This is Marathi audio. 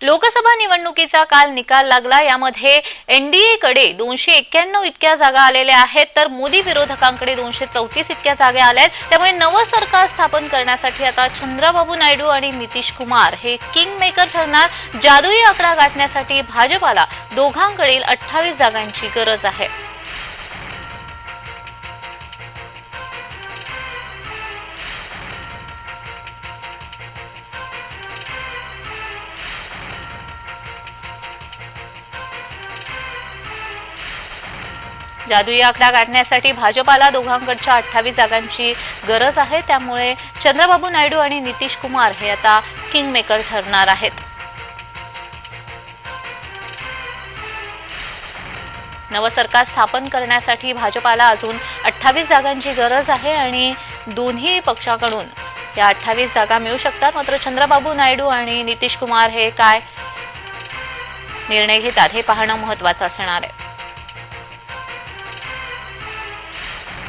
लोकसभा निवडणुकीचा काल निकाल लागला. यामध्ये एनडीएकडे दोनशे एक्क्याण्णव इतक्या जागा आलेल्या आहेत. तर मोदी विरोधकांकडे दोनशे चौतीस इतक्या जागा आल्या आहेत. त्यामुळे नवं सरकार स्थापन करण्यासाठी आता चंद्रबाबू नायडू आणि नितीश कुमार हे किंग मेकर ठरणार. जादुई आकडा गाठण्यासाठी भाजपाला दोघांकडील अठ्ठावीस जागांची गरज आहे. जादुई आकडा काढण्यासाठी भाजपाला दोघांकडच्या अठ्ठावीस जागांची गरज आहे. त्यामुळे चंद्रबाबू नायडू आणि नितीश कुमार हे आता किंगमेकर ठरणार आहेत. नवं सरकार स्थापन करण्यासाठी भाजपाला अजून अठ्ठावीस जागांची गरज आहे आणि दोन्ही पक्षाकडून या अठ्ठावीस जागा मिळू शकतात. मात्र चंद्रबाबू नायडू आणि नितीश कुमार हे काय निर्णय घेतात हे पाहणं महत्वाचं असणार आहे.